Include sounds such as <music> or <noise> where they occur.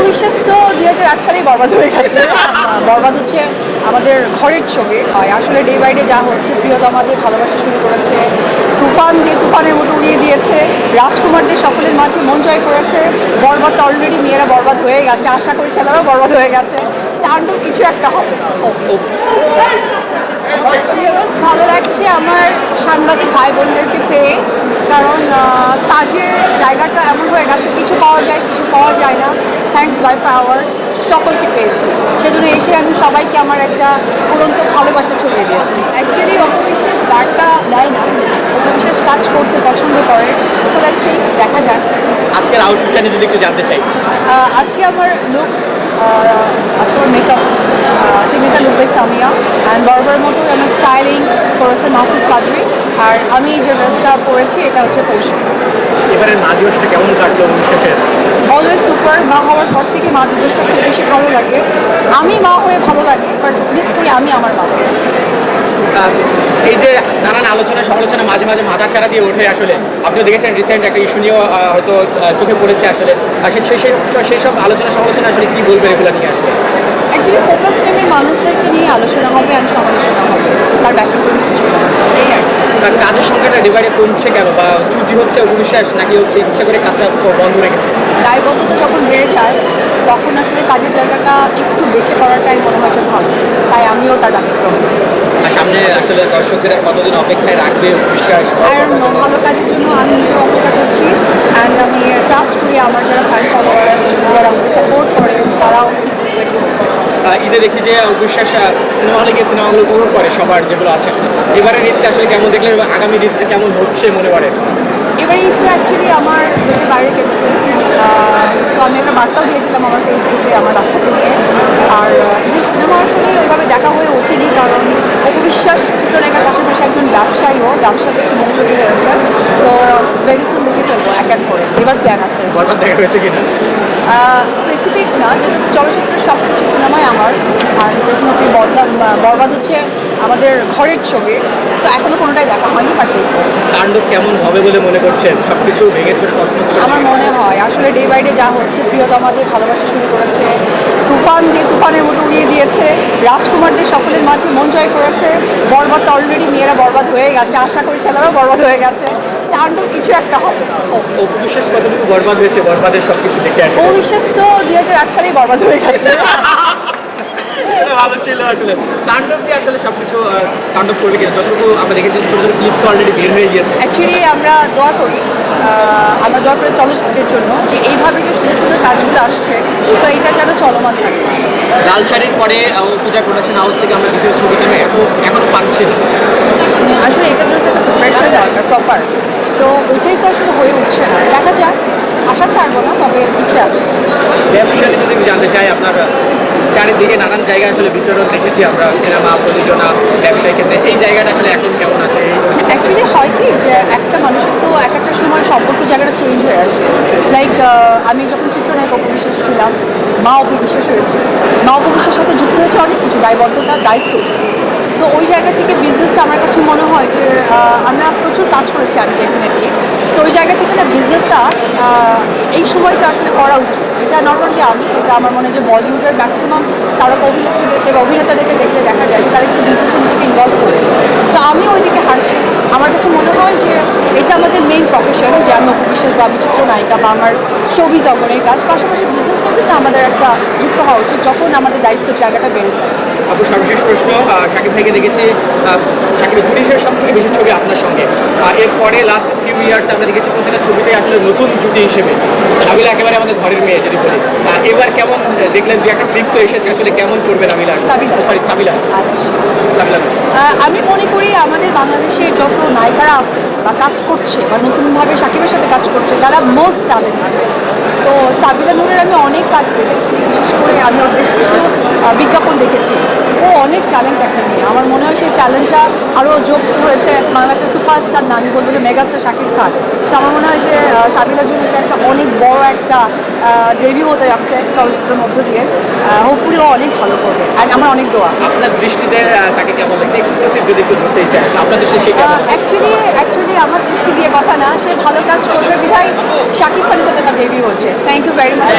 অবিশ্বাস তো দুই হাজার আট সালেই বরবাদ হয়ে গেছে। <laughs> বরবাদ হচ্ছে আমাদের ঘরের ছবি। হয় আসলে ডে বাই ডে যা হচ্ছে প্রিয়তমাদের ভালোবাসা শুরু করেছে তুফান দিয়ে তুফানের মতো উড়িয়ে দিয়েছে রাজকুমারদের সকলের মাঝে মন জয় করেছে বরবাদ তো অলরেডি মেয়েরা বরবাদ হয়ে গেছে আশা করি ছেলেরাও বরবাদ হয়ে গেছে। তার তো কিছু একটা হবে। ভালো লাগছে আমার সাংবাদিক ভাই বোনদেরকে পেয়ে কারণ কাজের গেছে কিছু পাওয়া যায় কিছু পাওয়া যায় না। থ্যাংকস বাই ফ্লাওয়ার সকলকে পেয়েছি। সেজন্য এসে আমি সবাইকে আমার একটা উড়ন্ত ভালোবাসা ছড়িয়ে দিয়েছি। অ্যাকচুয়ালি অপবিশ্বাস বার্তা দেয় না। অপবিশ্বাস কাজ করতে পছন্দ করে। সো লেটস দেখা যাক। আজকের আউটফিটটা যদি একটু জানতে চাই। আজকে আমার লুক আজকে আমার makeup signature look by Samiya and বরাবর মতো আমার স্টাইলিং করেছে মাহফুজ কাদরি আর আমি যে ড্রেসটা পরেছি এটা হচ্ছে পৌষে এবারে মা দিবসটা কেমন কাটলো শেষে অলওয়েজ সুপার মা হওয়ার পর থেকে মা দিবসটা খুব বেশি ভালো লাগে। আমি মা হয়ে ভালো লাগে বাট মিস করি আমি আমার মাকে এই যে নানান আলোচনা সমালোচনা মাঝে মাঝে মাথা চারা দিয়ে ওঠে আসলে। আপনিও দেখেছেন রিসেন্ট একটা ইস্যু নিয়েও হয়তো চোখে পড়েছে আসলে। সেই সব আলোচনা সমালোচনা আসলে কি বলবেন এগুলো নিয়ে আসলে? অ্যাকচুয়ালি ফোকাস ফিল্মের মানুষদেরকে নিয়ে আলোচনা হবে আর সমালোচনা হবে। তার ব্যতিক্রম কিছু না এই আর কি। আর কাজের সংখ্যাটা ডিভাইডে কমছে কেন? বা চুজি হচ্ছে অবিশ্বাস নাকি হচ্ছে ইচ্ছা করে কাজটা বন্ধ রেখেছে? দায়বদ্ধতা যখন বেড়ে যায় তখন আসলে কাজের জায়গাটা একটু বেছে করাটাই মনে হয়েছে ভালো। তাই আমিও তার ব্যতিক্রম সামনে আসলে দর্শকদের আর কতদিন অপেক্ষায় রাখবে বিশ্বাস আর ভালো কাজের জন্য আমি নিজে অপেক্ষা করছি অ্যান্ড আমি ট্রাস্ট করি আমার যারা ফ্যান ফলোয়ার যারা আমাকে সাপোর্ট করে ওয়েট করবে ঈদে দেখি যে অবিশ্বাস সিনেমা হলে গিয়ে সিনেমাগুলো উপভোগ করে সবার যেগুলো আছে। এবারের ঈদটা আসলে কেমন দেখলেন এবং আগামী ঈদটা কেমন হচ্ছে মনে করেন এবার ঈদটা অ্যাকচুয়ালি আমার দেশের বাইরে কেটেছে। সো আমি একটা বার্তাও দিয়েছিলাম আমার ফেসবুকে আমার বাচ্চাকে নিয়ে আর আহ, ঈদের সিনেমা আসলে ওইভাবে দেখা হয়ে ওঠেনি কারণ অপবিশ্বাস চিত্রনায়িকার পাশাপাশি একজন ব্যবসায়ীও ব্যবসাতে একটু মনোযোগী হয়েছে সো ভেরি সুন দেখে ফেলব এক এক করে। এবার প্ল্যান আছে। বরবাদ দেখা হয়েছে কিনা? স্পেসিফিক না যেহেতু চলচ্চিত্রের সব কিছু সিনেমাই আমার আর ডেফিনেটলি বদলা বরবাদ হচ্ছে আমাদের ঘরের ছবি সো এখনও কোনোটাই দেখা হয়নি বাট তাণ্ডব কেমন হবে বলে মনে করছেন? সবকিছু ভেঙে চড়ে তসমস আমার মনে হয় আসলে ডে বাই ডে যা হচ্ছে প্রিয়তমাদের ভালোবাসা শুরু করেছে তুফান দিয়ে তুফানের মতো উড়িয়ে দিয়েছে রাজকুমারদের সকলের মাঝে মন জয় করেছে বরবাদ তো অলরেডি মেয়েরা বরবাদ হয়ে গেছে আশা করি ছেলেরাও বরবাদ হয়ে গেছে তার তো কিছু একটা হবে। বিশেষ কতটুকু বরবাদ হয়েছে? বরবাদের সবকিছু দেখে আসে। অবিশ্বাস তো দুই হাজার আট সালেই বরবাদ হয়ে গেছে। <laughs> ভালো ছিল আসলে। তাণ্ডব দিয়ে আসলে সবকিছু তাণ্ডব করবে কিনা যতটুকু আমরা দেখেছি ছোট ছোট ক্লিপস অলরেডি বের হয়ে গিয়েছে। অ্যাকচুয়ালি আমরা দোয়া করি আমরা দোয়া করি চলচ্চিত্রের জন্য যে এইভাবে যে সুন্দর সুন্দর কাজগুলো আসছে সো এটা যেন চলমান থাকে। লাল শাড়ির পরে পূজা প্রোডাকশন হাউস থেকে আমরা বিভিন্ন ছবিটা এখন এখনও পাচ্ছি না। আসলে এটার জন্য তো একটা প্রিপারেশন দরকার প্রপার সো ওইটাই তো আসলে হয়ে উঠছে না। দেখা যাক আশা ছাড়বো না তবে ইচ্ছে আছে। ব্যবসায়ী যদি জানতে চাই আপনার চারিদিকে নানান জায়গায় আসলে বিচরণ দেখেছি আমরা, সিনেমা, প্রযোজনা ব্যবসায়ী ক্ষেত্রে। এই জায়গাটা আসলে এখন কেমন আছে? অ্যাকচুয়ালি হয় কি যে একটা মানুষের তো এক একটা সময় সম্পর্ক জায়গাটা চেঞ্জ হয়ে আসে। লাইক আমি যখন চিত্রনায়ক অপবিশ্বাস ছিলাম, মা অপবিশ্বাস হয়েছে। মা অপবিশ্বাসের সাথে যুক্ত হয়েছে অনেক কিছু, দায়বদ্ধতা, দায়িত্ব। সো ওই জায়গা থেকে বিজনেসটা আমার কাছে আমরা প্রচুর কাজ করেছি আমি ডেফিনেটলি সো ওই জায়গা থেকে না বিজনেসটা এই সময়টা আসলে করা উচিত। এটা নট অনলি আমি, এটা আমার মনে হয় যে বলিউডের ম্যাক্সিমাম তারকা অভিনেত্রীদেরকে বা অভিনেতাদেরকে দেখলে দেখা যায় তারা কিন্তু বিজনেসে নিজেকে ইনভলভ করেছে। তো আমি ওই দিকে হাঁটছি। আমার কাছে মনে হয় যে এটা আমাদের মেইন প্রফেশন যে আমি অপবিশ্বাস বা আমি চিত্রনায়িকা বা আমার ছবি অঙ্গনের কাজ পাশাপাশি বিজনেসটাও কিন্তু আমাদের একটা যুক্ত হওয়া উচিত যখন আমাদের দায়িত্ব জায়গাটা বেড়ে যায়। আপু সর্বশেষ প্রশ্ন সাকিব ভাইকে দেখেছি আহ, শাকিবের জুডিশের সব থেকে বেশি ছবি আপনার সঙ্গে। এরপরে লাস্ট ফিউ ইয়ার্স আমরা দেখেছি প্রত্যেকটা ছবিতে আসলে নতুন জুটি হিসেবে। নাবিলা একেবারে আমাদের ঘরের মেয়ে যদি বলি। এবার কেমন দেখলেন দু একটা ফিক্সও এসেছে আসলে কেমন করবে নাবিলা সাবিলা। সরি সাবিলা। আচ্ছা। সাবিলা আমি মনে করি আমাদের বাংলাদেশে যত নায়িকারা আছে বা কাজ করছে বা নতুনভাবে সাকিবের সাথে কাজ করছে তারা মোস্ট ট্যালেন্টেড তো সাবিলা নুরের আমি অনেক কাজ দেখেছি, বিশেষ করে আমি ওর বেশ কিছু বিজ্ঞাপন দেখেছি। ও অনেক ট্যালেন্ট একটা নিয়ে আমার মনে হয় সেই ট্যালেন্টটা আরও যোগ হয়েছে বাংলাদেশের সুপারস্টার না আমি বলব যে মেগাস্টার শাকিব খান। তো আমার মনে হয় যে সাবিলা জন্য এটা একটা অনেক বড় একটা ডেবিউ হতে যাচ্ছে চলচ্চিত্রের মধ্য দিয়ে। হোপফুলি ও অনেক ভালো করবে। আর আমার অনেক দোয়া। আপনার দৃষ্টিতে তাকে কেমন লাগছে? এক্সপ্রেসিভ যদি একটু ধরতে চাই আপনার দৃষ্টি সে অ্যাকচুয়ালি অ্যাকচুয়ালি আমার দৃষ্টি দিয়ে কথা না সে ভালো কাজ করবে বিধায় শাকিব খানের সাথে তার ডেবিউ হচ্ছে। Thank you very much